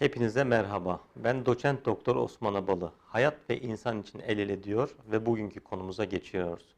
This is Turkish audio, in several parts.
Hepinize merhaba. Ben doçent doktor Osman Abalı. Hayat ve insan için el ele diyor ve bugünkü konumuza geçiyoruz.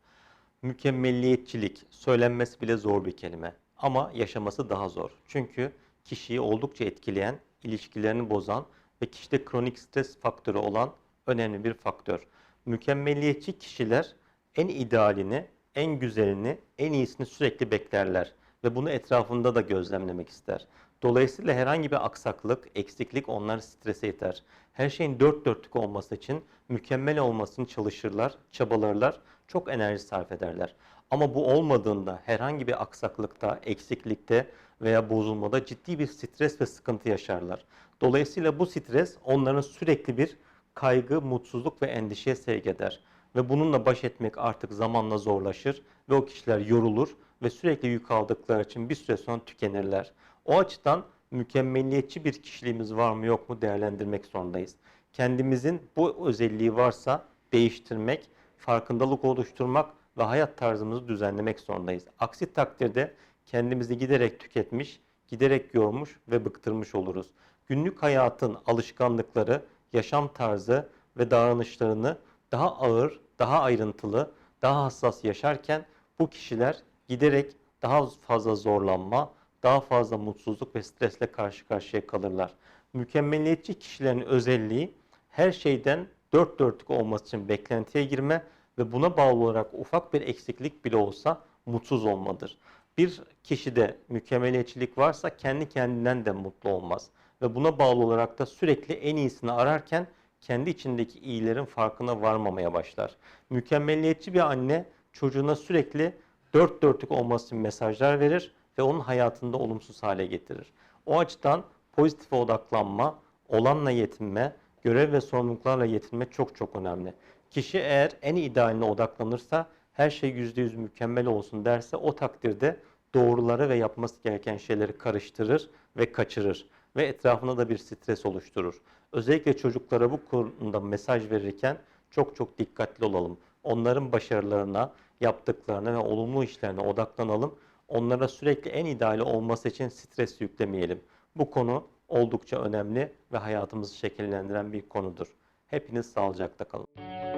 Mükemmelliyetçilik söylenmesi bile zor bir kelime ama yaşaması daha zor. Çünkü kişiyi oldukça etkileyen, ilişkilerini bozan ve kişide kronik stres faktörü olan önemli bir faktör. Mükemmelliyetçi kişiler en idealini, en güzelini, en iyisini sürekli beklerler ve bunu etrafında da gözlemlemek ister. Dolayısıyla herhangi bir aksaklık, eksiklik onları strese iter. Her şeyin dört dörtlük olması için mükemmel olmasını çalışırlar, çabalarlar, çok enerji sarf ederler. Ama bu olmadığında herhangi bir aksaklıkta, eksiklikte veya bozulmada ciddi bir stres ve sıkıntı yaşarlar. Dolayısıyla bu stres onların sürekli bir kaygı, mutsuzluk ve endişeye sevk eder. Ve bununla baş etmek artık zamanla zorlaşır ve o kişiler yorulur ve sürekli yük aldıkları için bir süre sonra tükenirler. O açıdan mükemmeliyetçi bir kişiliğimiz var mı yok mu değerlendirmek zorundayız. Kendimizin bu özelliği varsa değiştirmek, farkındalık oluşturmak ve hayat tarzımızı düzenlemek zorundayız. Aksi takdirde kendimizi giderek tüketmiş, giderek yormuş ve bıktırmış oluruz. Günlük hayatın alışkanlıkları, yaşam tarzı ve davranışlarını daha ağır, daha ayrıntılı, daha hassas yaşarken bu kişiler giderek daha fazla zorlanma, daha fazla mutsuzluk ve stresle karşı karşıya kalırlar. Mükemmeliyetçi kişilerin özelliği her şeyden dört dörtlük olması için beklentiye girme ve buna bağlı olarak ufak bir eksiklik bile olsa mutsuz olmadır. Bir kişide mükemmeliyetçilik varsa kendi kendinden de mutlu olmaz ve buna bağlı olarak da sürekli en iyisini ararken kendi içindeki iyilerin farkına varmamaya başlar. Mükemmeliyetçi bir anne çocuğuna sürekli dört dörtlük olması için mesajlar verir ve onun hayatında olumsuz hale getirir. O açıdan pozitife odaklanma, olanla yetinme, görev ve sorumluluklarla yetinme çok çok önemli. Kişi eğer en idealine odaklanırsa, her şey %100 mükemmel olsun derse o takdirde doğruları ve yapması gereken şeyleri karıştırır ve kaçırır ve etrafına da bir stres oluşturur. Özellikle çocuklara bu konuda mesaj verirken çok çok dikkatli olalım. Onların başarılarına, yaptıklarına ve olumlu işlerine odaklanalım. Onlara sürekli en ideali olması için stres yüklemeyelim. Bu konu oldukça önemli ve hayatımızı şekillendiren bir konudur. Hepiniz sağlıcakla kalın.